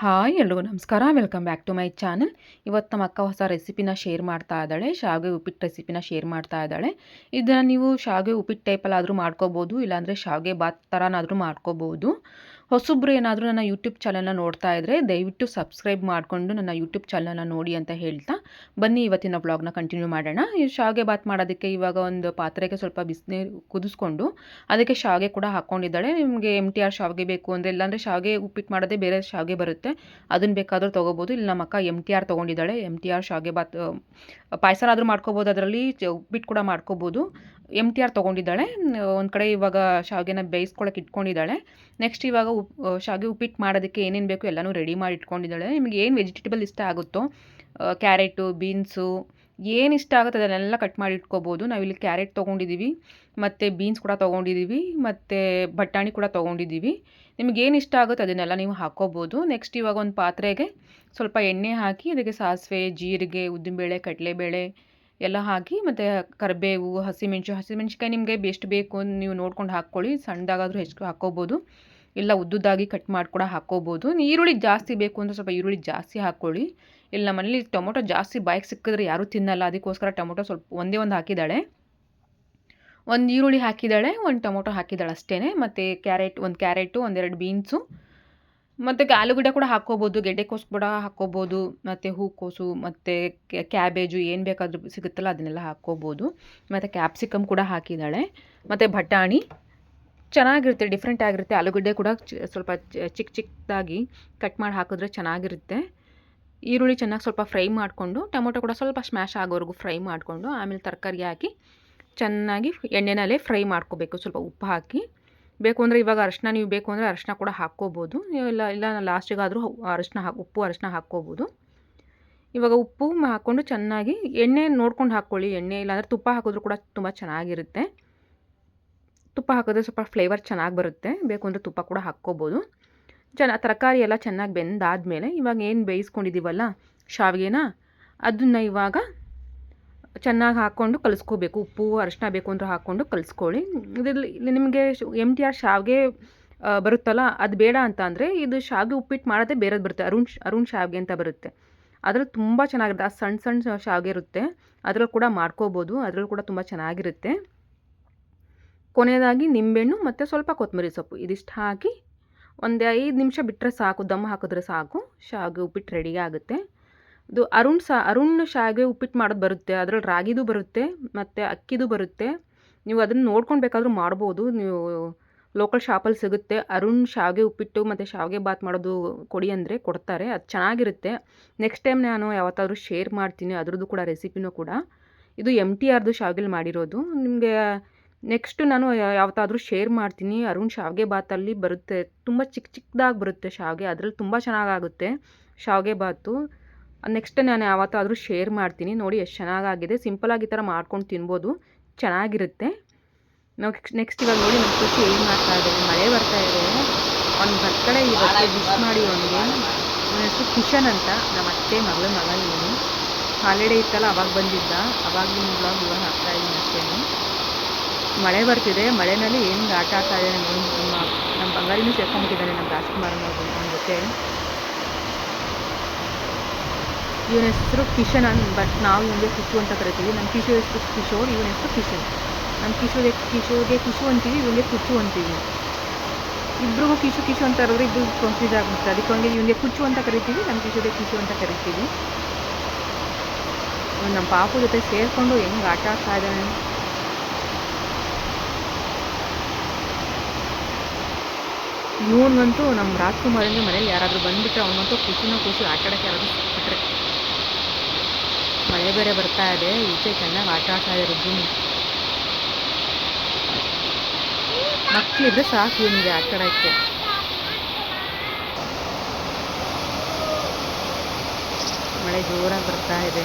Hi ಎಲ್ರಿಗೂ ನಮಸ್ಕಾರ. Welcome back to my channel ಇವತ್ತು ನಮ್ಮ ಅಕ್ಕ ಹೊಸ ರೆಸಿಪಿನ ಶೇರ್ ಮಾಡ್ತಾ ಇದ್ದಾಳೆ. ಶಾವಿಗೆ ಉಪ್ಪಿಟ್ಟು ರೆಸಿಪಿನ ಶೇರ್ ಮಾಡ್ತಾ ಇದ್ದಾಳೆ. ಇದನ್ನು ನೀವು ಶಾವಿಗೆ ಉಪ್ಪಿಟ್ಟು ಟೈಪಲ್ಲಾದರೂ ಮಾಡ್ಕೋಬೋದು, ಇಲ್ಲಾಂದರೆ ಶಾವಿಗೆ ಬಾತ್ ಥರನಾದರೂ ಮಾಡ್ಕೋಬೋದು. ಹೊಸಬ್ರು ಏನಾದರೂ ನನ್ನ ಯೂಟ್ಯೂಬ್ ಚಾನಲ್ನ ನೋಡ್ತಾ ಇದ್ದರೆ ದಯವಿಟ್ಟು ಸಬ್ಸ್ಕ್ರೈಬ್ ಮಾಡಿಕೊಂಡು ನನ್ನ ಯೂಟ್ಯೂಬ್ ಚಾನಲ್ನ ನೋಡಿ ಅಂತ ಹೇಳ್ತಾ ಬನ್ನಿ ಇವತ್ತಿನ ಬ್ಲಾಗ್ನ ಕಂಟಿನ್ಯೂ ಮಾಡೋಣ. ಈ ಶಾವಿಗೆ ಬಾತ್ ಮಾಡೋದಕ್ಕೆ ಇವಾಗ ಒಂದು ಪಾತ್ರೆಗೆ ಸ್ವಲ್ಪ ಬಿಸಿನೀರು ಕುದಿಸ್ಕೊಂಡು ಅದಕ್ಕೆ ಶಾವಿಗೆ ಕೂಡ ಹಾಕ್ಕೊಂಡಿದ್ದಾಳೆ ನಿಮಗೆ ಎಂ ಟಿ ಆರ್ ಶಾವಿಗೆ ಬೇಕು ಅಂದರೆ ಇಲ್ಲಾಂದರೆ ಶಾವಿಗೆ ಉಪ್ಪಿಟ್ಟು ಮಾಡೋದೇ ಬೇರೆ ಶಾವಿಗೆ ಬರುತ್ತೆ. ಅದನ್ನು ಬೇಕಾದರೂ ತೊಗೋಬೋದು. ಇಲ್ಲಿ ನಮ್ಮ ಅಕ್ಕ ಎಂ ಟಿ ಆರ್ ತೊಗೊಂಡಿದ್ದಾಳೆ. ಎಂ ಟಿ ಆರ್ ಶಾವಿಗೆ ಬಾತ್ ಪಾಯಸನಾದರೂ ಮಾಡ್ಕೋಬೋದು. ಅದರಲ್ಲಿ ಉಪ್ಪಿಟ್ಟು ಕೂಡ ಮಾಡ್ಕೋಬೋದು. ಎಂ ಟಿ ಆರ್ ತೊಗೊಂಡಿದ್ದಾಳೆ. ಒಂದು ಕಡೆ ಇವಾಗ ಶಾವಿಗೆನ ಬೇಯಿಸ್ಕೊಳಕ್ಕೆ ಇಟ್ಕೊಂಡಿದ್ದಾಳೆ. ನೆಕ್ಸ್ಟ್ ಇವಾಗ ಉಪ್ ಶಾವಿಗೆ ಉಪ್ಪಿಟ್ಟು ಮಾಡೋದಕ್ಕೆ ಏನೇನು ಬೇಕು ಎಲ್ಲನೂ ರೆಡಿ ಮಾಡಿ ಇಟ್ಕೊಂಡಿದ್ದಾಳೆ. ನಿಮಗೆ ಏನು ವೆಜಿಟೇಬಲ್ ಇಷ್ಟ ಆಗುತ್ತೋ ಕ್ಯಾರೆಟು ಬೀನ್ಸು ಏನು ಇಷ್ಟ ಆಗುತ್ತೆ ಅದನ್ನೆಲ್ಲ ಕಟ್ ಮಾಡಿ ಇಟ್ಕೋಬೋದು. ನಾವಿಲ್ಲಿ ಕ್ಯಾರೆಟ್ ತೊಗೊಂಡಿದ್ದೀವಿ, ಮತ್ತು ಬೀನ್ಸ್ ಕೂಡ ತೊಗೊಂಡಿದ್ದೀವಿ, ಮತ್ತು ಬಟಾಣಿ ಕೂಡ ತೊಗೊಂಡಿದ್ದೀವಿ. ನಿಮ್ಗೆ ಏನು ಇಷ್ಟ ಆಗುತ್ತೆ ಅದನ್ನೆಲ್ಲ ನೀವು ಹಾಕ್ಕೋಬೋದು. ನೆಕ್ಸ್ಟ್ ಇವಾಗ ಒಂದು ಪಾತ್ರೆಗೆ ಸ್ವಲ್ಪ ಎಣ್ಣೆ ಹಾಕಿ, ಅದಕ್ಕೆ ಸಾಸಿವೆ, ಜೀರಿಗೆ, ಉದ್ದಿನಬೇಳೆ, ಕಡಲೆಬೇಳೆ ಎಲ್ಲ ಹಾಕಿ ಮತ್ತು ಕರಿಬೇವು ಹಸಿಮೆಣಸು ಹಸಿಮೆಣ್ಸಿಕಾಯಿ ನಿಮಗೆ ಎಷ್ಟು ಬೇಕು ನೀವು ನೋಡ್ಕೊಂಡು ಹಾಕ್ಕೊಳ್ಳಿ. ಸಣ್ಣದಾಗಾದರೂ ಹೆಚ್ಚು ಹಾಕ್ಕೋಬೋದು. ಇಲ್ಲ ಉದ್ದುದಾಗಿ ಕಟ್ ಮಾಡಿ ಕೂಡ ಹಾಕ್ಕೋಬೋದು. ಈರುಳ್ಳಿ ಜಾಸ್ತಿ ಬೇಕು ಅಂದರೆ ಸ್ವಲ್ಪ ಈರುಳ್ಳಿ ಜಾಸ್ತಿ ಹಾಕ್ಕೊಳ್ಳಿ. ಇಲ್ಲ ನಮ್ಮಲ್ಲಿ ಟೊಮೊಟೊ ಜಾಸ್ತಿ ಬಾಯಿಗೆ ಸಿಕ್ಕಿದ್ರೆ ಯಾರೂ ತಿನ್ನಲ್ಲ. ಅದಕ್ಕೋಸ್ಕರ ಟೊಮೊಟೊ ಸ್ವಲ್ಪ ಒಂದೇ ಒಂದು ಹಾಕಿದ್ದಾಳೆ. ಒಂದು ಈರುಳ್ಳಿ ಹಾಕಿದ್ದಾಳೆ, ಒಂದು ಟೊಮೊಟೊ ಹಾಕಿದ್ದಾಳೆ ಅಷ್ಟೇ ಮತ್ತು ಕ್ಯಾರೆಟ್, ಒಂದು ಕ್ಯಾರೆಟು, ಒಂದೆರಡು ಬೀನ್ಸು. ಮತ್ತು ಆಲೂಗಡ್ಡೆ ಕೂಡ ಹಾಕ್ಕೋಬೋದು, ಗೆಡ್ಡೆಕೋಸು ಕೂಡ ಹಾಕ್ಕೋಬೋದು, ಮತ್ತು ಹೂಕೋಸು, ಮತ್ತು ಕ್ಯಾಬೇಜು ಏನು ಬೇಕಾದರೂ ಸಿಗುತ್ತಲ್ಲ ಅದನ್ನೆಲ್ಲ ಹಾಕ್ಕೋಬೋದು. ಮತ್ತು ಕ್ಯಾಪ್ಸಿಕಮ್ ಕೂಡ ಹಾಕಿದ್ದಾಳೆ. ಮತ್ತು ಬಟಾಣಿ ಚೆನ್ನಾಗಿರುತ್ತೆ ಡಿಫ್ರೆಂಟ್ ಆಗಿರುತ್ತೆ. ಆಲೂಗಡ್ಡೆ ಕೂಡ ಸ್ವಲ್ಪ ಚಿಕ್ಕ ಚಿಕ್ಕದಾಗಿ ಕಟ್ ಮಾಡಿ ಹಾಕಿದ್ರೆ ಚೆನ್ನಾಗಿರುತ್ತೆ. ಈರುಳ್ಳಿ ಚೆನ್ನಾಗಿ ಸ್ವಲ್ಪ ಫ್ರೈ ಮಾಡಿಕೊಂಡು, ಟೊಮೊಟೊ ಕೂಡ ಸ್ವಲ್ಪ ಸ್ಮ್ಯಾಶ್ ಆಗೋವರೆಗೂ ಫ್ರೈ ಮಾಡಿಕೊಂಡು, ಆಮೇಲೆ ತರಕಾರಿ ಹಾಕಿ ಚೆನ್ನಾಗಿ ಎಣ್ಣೆನಲ್ಲೇ ಫ್ರೈ ಮಾಡ್ಕೋಬೇಕು. ಸ್ವಲ್ಪ ಉಪ್ಪು ಹಾಕಿ. ಬೇಕು ಅಂದರೆ ಇವಾಗ ಅರಿಶಿನ ನೀವು ಬೇಕು ಅಂದರೆ ಅರಿಶಿನ ಕೂಡ ಹಾಕ್ಕೋಬೋದು. ಇಲ್ಲ ಇಲ್ಲ ಲಾಸ್ಟಿಗಾದರೂ ಅರಿಶಿನ ಹಾಕಿ, ಉಪ್ಪು ಅರಶಿನ ಹಾಕ್ಕೋಬೋದು. ಇವಾಗ ಉಪ್ಪು ಹಾಕ್ಕೊಂಡು ಚೆನ್ನಾಗಿ ಎಣ್ಣೆ ನೋಡ್ಕೊಂಡು ಹಾಕ್ಕೊಳ್ಳಿ. ಎಣ್ಣೆ ಇಲ್ಲಾಂದರೆ ತುಪ್ಪ ಹಾಕಿದ್ರೂ ಕೂಡ ತುಂಬ ಚೆನ್ನಾಗಿರುತ್ತೆ. ತುಪ್ಪ ಹಾಕಿದ್ರೆ ಸ್ವಲ್ಪ ಫ್ಲೇವರ್ ಚೆನ್ನಾಗಿ ಬರುತ್ತೆ. ಬೇಕು ಅಂದರೆ ತುಪ್ಪ ಕೂಡ ಹಾಕ್ಕೋಬೋದು. ಚೆನ್ನ, ತರಕಾರಿ ಎಲ್ಲ ಚೆನ್ನಾಗಿ ಬೆಂದಾದಮೇಲೆ ಇವಾಗ ಏನು ಬೇಯಿಸ್ಕೊಂಡಿದ್ದೀವಲ್ಲ ಶಾವಿಗೆನ? ಅದನ್ನು ಇವಾಗ ಚೆನ್ನಾಗಿ ಹಾಕ್ಕೊಂಡು ಕಲಿಸ್ಕೋಬೇಕು. ಉಪ್ಪು ಅರಿಶಿನ ಬೇಕು ಅಂದ್ರೆ ಹಾಕ್ಕೊಂಡು ಕಲಿಸ್ಕೊಳ್ಳಿ. ಇದರಲ್ಲಿ ನಿಮಗೆ ಎಂ ಟಿ ಆರ್ ಶಾವಿಗೆ ಬರುತ್ತಲ್ಲ, ಅದು ಬೇಡ ಅಂತ ಅಂದರೆ ಇದು ಶಾವಿಗೆ ಉಪ್ಪಿಟ್ಟು ಮಾಡೋದೇ ಬೇರೆದು ಬರುತ್ತೆ. ಅರುಣ್ ಅರುಣ್ ಶಾವಿಗೆ ಅಂತ ಬರುತ್ತೆ. ಅದ್ರಲ್ಲಿ ತುಂಬ ಚೆನ್ನಾಗಿರುತ್ತೆ. ಆ ಸಣ್ಣ ಸಣ್ಣ ಶಾವಿಗೆ ಇರುತ್ತೆ. ಅದರಲ್ಲಿ ಕೂಡ ಮಾಡ್ಕೋಬೋದು. ಅದರಲ್ಲಿ ಕೂಡ ತುಂಬ ಚೆನ್ನಾಗಿರುತ್ತೆ. ಕೊನೆಯದಾಗಿ ನಿಂಬೆಹಣ್ಣು ಮತ್ತು ಸ್ವಲ್ಪ ಕೊತ್ತಂಬರಿ ಸೊಪ್ಪು. ಇದಿಷ್ಟು ಹಾಕಿ ಒಂದು ಐದು ನಿಮಿಷ ಬಿಟ್ಟರೆ ಸಾಕು. ದಮ್ ಹಾಕಿದ್ರೆ ಸಾಕು. ಶಾವಿಗೆ ಉಪ್ಪಿಟ್ಟು ರೆಡಿ ಆಗುತ್ತೆ. ಇದು ಅರುಣ್ ಸಾ, ಅರುಣ್ ಶಾವಿಗೆ ಉಪ್ಪಿಟ್ಟು ಮಾಡೋದು ಬರುತ್ತೆ, ಅದರಲ್ಲಿ ರಾಗಿದು ಬರುತ್ತೆ, ಮತ್ತು ಅಕ್ಕಿದು ಬರುತ್ತೆ. ನೀವು ಅದನ್ನು ನೋಡ್ಕೊಂಡು ಬೇಕಾದರೂ ಮಾಡ್ಬೋದು, ನೀವು ಲೋಕಲ್ ಶಾಪಲ್ಲಿ ಸಿಗುತ್ತೆ. ಅರುಣ್ ಶಾವಿಗೆ ಉಪ್ಪಿಟ್ಟು ಮತ್ತು ಶಾವಿಗೆ ಬಾತ್ ಮಾಡೋದು ಕೊಡಿ ಅಂದರೆ ಕೊಡ್ತಾರೆ, ಅದು ಚೆನ್ನಾಗಿರುತ್ತೆ. ನೆಕ್ಸ್ಟ್ ಟೈಮ್ ನಾನು ಯಾವತ್ತಾದರೂ ಶೇರ್ ಮಾಡ್ತೀನಿ, ಅದರದ್ದು ಕೂಡ ರೆಸಿಪಿನೂ ಕೂಡ. ಇದು ಎಂ ಟಿ ಆರ್ದು ಶಾವಿಗೆಲಿ ಮಾಡಿರೋದು. ನಿಮಗೆ ನೆಕ್ಸ್ಟ್ ನಾನು ಯಾವತ್ತಾದರೂ ಶೇರ್ ಮಾಡ್ತೀನಿ. ಅರುಣ್ ಶಾವಿಗೆ ಬಾತಲ್ಲಿ ಬರುತ್ತೆ, ತುಂಬ ಚಿಕ್ಕ ಚಿಕ್ಕದಾಗಿ ಬರುತ್ತೆ ಶಾವಿಗೆ, ಅದರಲ್ಲಿ ತುಂಬ ಚೆನ್ನಾಗಾಗುತ್ತೆ ಶಾವಿಗೆ ಬಾತು. ನೆಕ್ಸ್ಟ್ ನಾನು ಯಾವತ್ತಾದರೂ ಶೇರ್ ಮಾಡ್ತೀನಿ. ನೋಡಿ ಎಷ್ಟು ಚೆನ್ನಾಗಾಗಿದೆ. ಸಿಂಪಲಾಗಿ ಈ ಥರ ಮಾಡ್ಕೊಂಡು ತಿನ್ಬೋದು. ಚೆನ್ನಾಗಿರುತ್ತೆ. ನಾವು ನೆಕ್ಸ್ಟ್ ಇವಾಗ ನೋಡಿ ನಮ್ಮ ಖುಷಿ ಏನು ಮಾಡ್ತಾ ಇದ್ದೀವಿ ಮಳೆ ಬರ್ತಾ ಇದೆ. ಅವ್ನ ಬರ್ತಡೆ ಇವತ್ತು ವಿಶ್ ಮಾಡಿ ಅವನಿಗೆ. ಅವನ ಹೆಸರು ಕಿಶನ್ ಅಂತ. ನಮ್ಮ ಅತ್ತೆ ಮಗಳ ಮಗ ಇವನು. ಹಾಲಿಡೇ ಇತ್ತಲ್ಲ ಅವಾಗ ಬಂದಿದ್ದ. ಅವಾಗ ನಿಮ್ಮ ಬ್ಲಾಗ್ ಇವಾಗ ಹಾಕ್ತಾ ಇದ್ದೀನಿ ಅಷ್ಟೇ ಮಳೆ ಬರ್ತಿದೆ. ಮಳೆನಲ್ಲಿ ಏನು ಆಟ ಆಡ್ತಾ ಇದ್ದಾನೆ ನಮ್ಮ ನಮ್ಮ ಬಂಗಾರಿನೂ ಸೇರ್ಕೊಂಡ್ಬಿಟ್ಟಿದ್ದಾನೆ ನಮ್ಮ ರಾಜ್ಕುಮಾರ್ ಅನ್ನೋದು ಅವನ ಜೊತೆ. ಇವನ ಹೆಸರು ಕಿಶನ್ ಅನ್ ಬಟ್ ನಾವು ಇವನಿಗೆ ಕಿಶು ಅಂತ ಕರಿತೀವಿ. ನಮ್ಮ ಕಿಶು ಹೆಸರು ಕಿಶೋರ್, ಇವನ ಹೆಸರು ಕಿಶನ್. ನಮ್ಮ ಕಿಶೋಗೆ ಕಿಶೋಗೆ ಕಿಶು ಅಂತೀವಿ, ಇವನಿಗೆ ಕುಚ್ಚು ಅಂತೀವಿ. ಇಬ್ಬರಿಗೂ ಕಿಶು ಕಿಶು ಅಂತ ಇರೋದ್ರೆ ಇಬ್ಬರು ಕನ್ಫ್ಯೂಸ್ ಆಗುತ್ತೆ ಅದಕ್ಕೆ ಹಂಗೆ ಇವನಿಗೆ ಕುಚ್ಚು ಅಂತ ಕರಿತೀವಿ ನಮ್ಮ ಕಿಶೋಗೆ ಕಿಶು ಅಂತ ಕರಿತೀವಿ. ನಮ್ಮ ಪಾಪು ಜೊತೆ ಸೇರಿಕೊಂಡು ಹೆಂಗೆ ಆಟ ಆಡ್ತಾ ಇದ್ದಾನೆ. ಇವನಿಗಂತೂ ನಮ್ಮ ರಾಜ್ಕುಮಾರಿಗೆ ಮನೇಲಿ ಯಾರಾದರೂ ಬಂದುಬಿಟ್ರೆ ಅವನಂತೂ ಖುಷಿನ ಖುಷಿ ಆಟ ಆಡೋಕ್ಕೆ ಯಾರಾದರೂ ಸಿಕ್ಬಿಟ್ರೆ. ಮಳೆ ಬೇರೆ ಬರ್ತಾ ಇದೆ. ಈಚೆ ಚೆನ್ನಾಗಿ ಆಟ ಆಡ್ತಾ ಇದೆ ಭೂಮಿ. ಮಕ್ಕಳಿದ್ರೆ ಸಾಕು ಇವನಿಗೆ ಆಟ ಆಡೋಕ್ಕೆ ಮಳೆ ಜೋರಾಗಿ ಬರ್ತಾ ಇದೆ.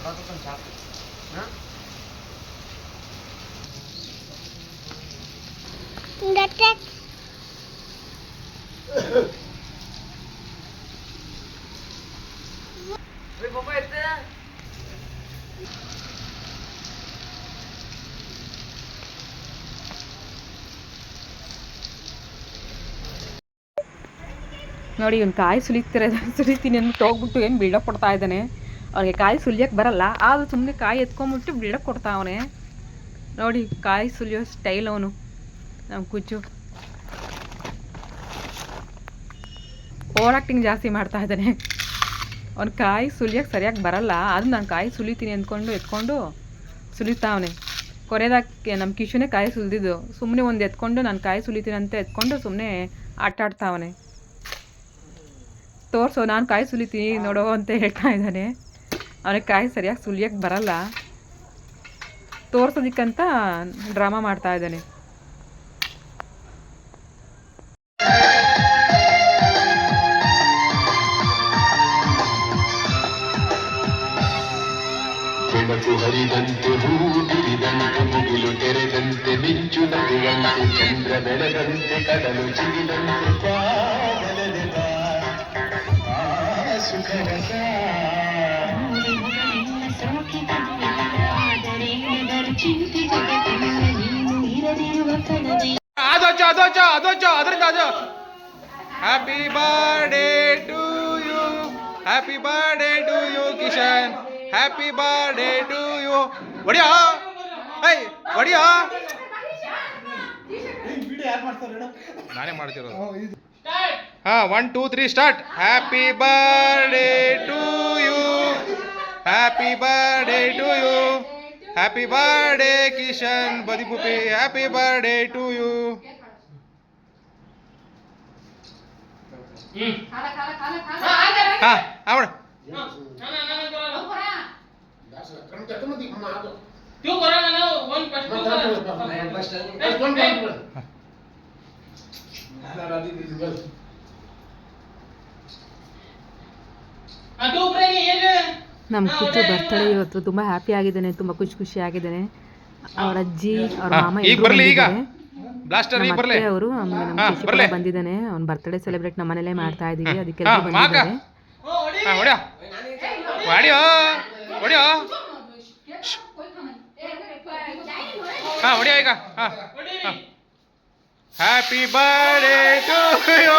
ಅದಾದೊಂದು ಸಾಕು ಹಾಂ ಪಾಪ ಇರ್ತದೆ ನೋಡಿ, ಇವನ್ ಕಾಯಿ ಸುಲಿತಿರ ಸುಲಿತೀನಿ ಅಂತ ಹೋಗ್ಬಿಟ್ಟು ಏನು ಬಿಲ್ಡಪ್ ಕೊಡ್ತಾ ಇದ್ದಾನೆ? ಅವ್ನಿಗೆ ಕಾಯಿ ಸುಲಿಯಕ್ಕೆ ಬರಲ್ಲ, ಆದರೂ ಸುಮ್ಮನೆ ಕಾಯಿ ಎತ್ಕೊಂಬಿಟ್ಟು ಬಿಡಕ್ಕೆ ಕೊಡ್ತಾ ಅವನೇ. ನೋಡಿ, ಕಾಯಿ ಸುಲಿಯೋ ಸ್ಟೈಲ್ ಅವನು. ನಮ್ಮ ಕುಚ್ಚು ಓವರ್ ಆ್ಯಕ್ಟಿಂಗ್ ಜಾಸ್ತಿ ಮಾಡ್ತಾ ಇದ್ದಾನೆ ಅವ್ನು ಕಾಯಿ ಸುಲಿಯೋಕ್ಕೆ ಸರಿಯಾಗಿ ಬರಲ್ಲ ಅದು ನಾನು ಕಾಯಿ ಸುಲಿತೀನಿ ಅಂದ್ಕೊಂಡು ಎತ್ಕೊಂಡು ಸುಲಿತಾವನೆ ಕೊನೆದಾಗಿ ನಮ್ಮ ಕಿಶುನೇ ಕಾಯಿ ಸುಲಿದಿದ್ದು. ಸುಮ್ಮನೆ ಒಂದು ಎತ್ಕೊಂಡು ನಾನು ಕಾಯಿ ಸುಲಿತೀನಿ ಅಂತ ಎತ್ಕೊಂಡು ಸುಮ್ಮನೆ ಆಟ ಆಡ್ತಾವನೆ ತೋರ್ಸೋ, ನಾನು ಕಾಯಿ ಸುಲಿತೀನಿ ನೋಡೋ ಅಂತ ಹೇಳ್ತಾ ಇದ್ದಾನೆ ಅವನಿಗೆ ಕಾಯಿ ಸರಿಯಾಗಿ ಸುಲಿಯಕ್ಕೆ ಬರಲ್ಲ. ತೋರ್ಸೋದಿಕ್ಕಂತ ಡ್ರಾಮಾ ಮಾಡ್ತಾ ಇದ್ದಾನೆ. ಬೆಳಕು ಹರಿದಂತೆ ಹೂ ಬಿರಿದಂತೆ ಮುಗಿಲು ತೆರೆದಂತೆ ಮಿಂಚು ನದಿಯಂತೆ ಚಂದ್ರ ಬೆಳೆದಂತೆ ಕಡಲು ಚಿಗಿದಂತೆ ಬಾಗಲದೆ ಬಾ ಆ ಸುಖರಸ ಅದೊಚ್ಚು ಅದೊಚ್ಚು ಅದೊಚ್ಚು ಅದರಿಂದ ಅದು happy birthday to you happy birthday to you Kishan happy birthday to you ಹೊಡಿಯೋ ಐ ಹೊಡಿಯೋ ನಾನೇ ಮಾಡ್ತಿರೋದು ಹಾ one two three start happy birthday to you happy birthday to you happy birthday Kishan ಬದಿಪುಪಿ happy birthday to you ಹಾ ಅವಳು ನಮ್ಮ ಕುಚ್ಚು birthday ಇವತ್ತು ತುಂಬಾ ಹ್ಯಾಪಿ ಆಗಿದ್ದಾನೆ ತುಂಬಾ ಖುಷಿ ಖುಷಿ ಆಗಿದ್ದಾನೆ. ಅವರ ಅಜ್ಜಿ ಅವ್ರ ಮಾಮ ಈಗ ಎಲ್ರೂ ಬರ್ಲಿ ಈಗ. ಬ್ಲಾಸ್ಟರ್ ಈಗ ನಮ್ಮ ಬರ್ಲಿ. ಅವರು ಬಂದಿದ್ದಾನೆ. ಅವ್ನ ಬರ್ತಡೇ ಸೆಲೆಬ್ರೇಟ್ ನಮ್ಮ ಮನೇಲೇ ಮಾಡ್ತಾ ಇದೀವಿ ಅದಕ್ಕೆ. ಬಂದಿದ್ದಾರೆ. ಹ್ಯಾಪಿ ಬರ್ಡೇ ಟು ಯು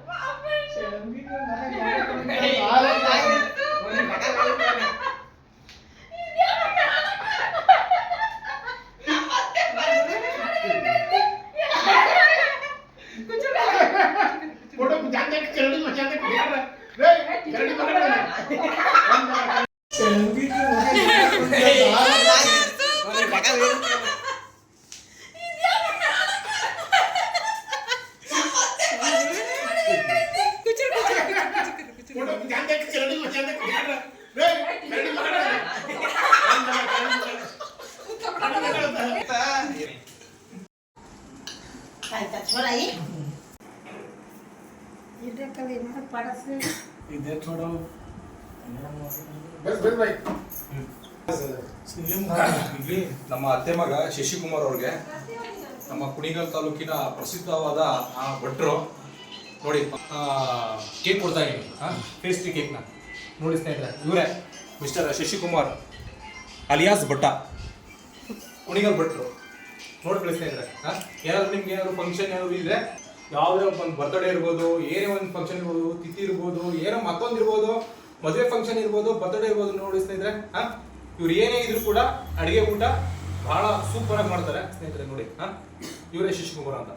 ಇಲ್ಲಿ ನಮ್ಮ ಅತ್ತೆ ಮಗ ಶಶಿಕುಮಾರ್ ಅವ್ರಿಗೆ ನಮ್ಮ ಕುಣಿಗಲ್ ತಾಲೂಕಿನ ಪ್ರಸಿದ್ಧವಾದ ಆ ಭಟ್ರು. ನೋಡಿ ಕೇಕ್ ಕೊಡ್ತಾ ಇದೀನಿ ಪೇಸ್ಟ್ರಿ ಕೇಕ್ನ ನೋಡಿ ಸ್ನೇಹಿತರೆ, ಇವರೇ ಮಿಸ್ಟರ್ ಶಶಿಕುಮಾರ್, ಅಲಿಯಾಸ್ ಭಟ್ಟ. ಕುಣಿಗಲ್ ಭಟ್ರು. ನೋಡ್ಕೊಳ್ಳಿ ಸ್ನೇಹಿತರೆ ಹಾಂ ಏನಾದ್ರು ನಿಮ್ಗೆ ಏನಾದ್ರು ಫಂಕ್ಷನ್ ಏನಾದ್ರು ಇದ್ರೆ, ಯಾವುದೇ ಒಂದು ಬರ್ತ್ಡೇ ಇರ್ಬೋದು, ಏನೇ ಒಂದು ಫಂಕ್ಷನ್ ಇರ್ಬೋದು, ತಿಥಿ ಇರ್ಬೋದು, ಏನೋ ಮತ್ತೊಂದು ಇರ್ಬೋದು, ಮದುವೆ ಫಂಕ್ಷನ್ ಇರ್ಬೋದು ಬರ್ತ್ಡೇ ಇರ್ಬೋದು, ನೋಡಿ ಸ್ನೇಹಿತರೆ ಹಾಂ ಇವ್ರು ಏನೇ ಇದ್ರು ಕೂಡ ಅಡುಗೆ ಊಟ ಬಹಳ ಸೂಪರ್ ಆಗಿ ಮಾಡ್ತಾರೆ, ಸ್ನೇಹಿತರೆ, ನೋಡಿ ಹಾಂ ಇವರೇ ಶಶಿಕುಮಾರ್ ಅಂತ.